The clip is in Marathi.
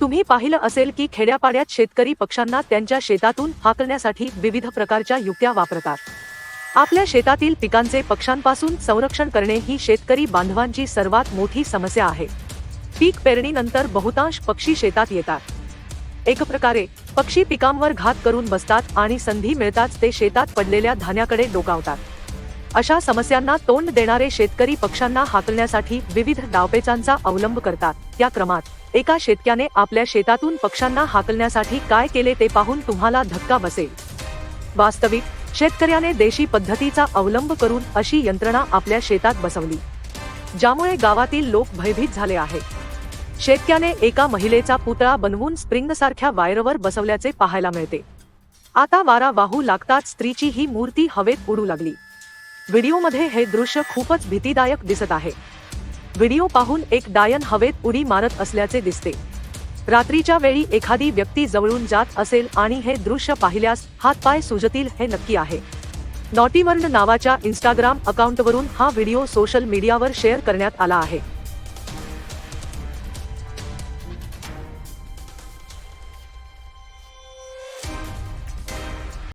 तुम्ही पाहिलं असेल की खेड्यापाड्यात शेतकरी पक्ष्यांना त्यांच्या शेतातून हाकलण्यासाठी विविध प्रकारच्या युक्त्या वापरतात. आपल्या शेतातील पिकांचे पक्ष्यांपासून संरक्षण करणे ही शेतकरी बांधवांची सर्वात मोठी समस्या आहे. पीक पेरणीनंतर बहुतांश पक्षी शेतात येतात. एक प्रकारे पक्षी पिकांवर घात करून बसतात आणि संधी मिळताच ते शेतात पडलेल्या धान्याकडे डोकावतात. अशा समस्यांना तोंड देणारे शेतकरी पक्ष्यांना हाकलण्यासाठी विविध डावपेचांचा अवलंब करतात. त्या क्रमात एका शेतक्याने आपल्या शेतातून पक्ष्यांना हाकलण्यासाठी काय केले ते पाहून तुम्हाला धक्का बसेल. वास्तविक शेतकऱ्याने देशी पद्धतीचा अवलंब करून अशी यंत्रणा आपल्या शेतात बसवली ज्यामुळे गावातील लोक भयभीत झाले आहेत. शेतक्याने एका महिलेचा पुतळा बनवून स्प्रिंग सारख्या वायरवर बसवल्याचे पाहायला मिळते. आता वारा वाहू लागताच स्त्रीची ही मूर्ती हवेत उडू लागली. व्हिडिओमध्ये हे दृश्य खूपच भीतीदायक दिसत आहे. व्हिडिओ पाहून एक डायन हवेत उडी मारत असल्याचे दिसते. रात्रीच्या वेळी एखादी व्यक्ती जवळून जात असेल आणि हे दृश्य पाहिल्यास हातपाय सुजतील हे नक्की आहे. नॉटीवर्ल्ड नावाच्या इंस्टाग्राम अकाउंटवरून हा व्हिडिओ सोशल मीडियावर शेअर करण्यात आला आहे.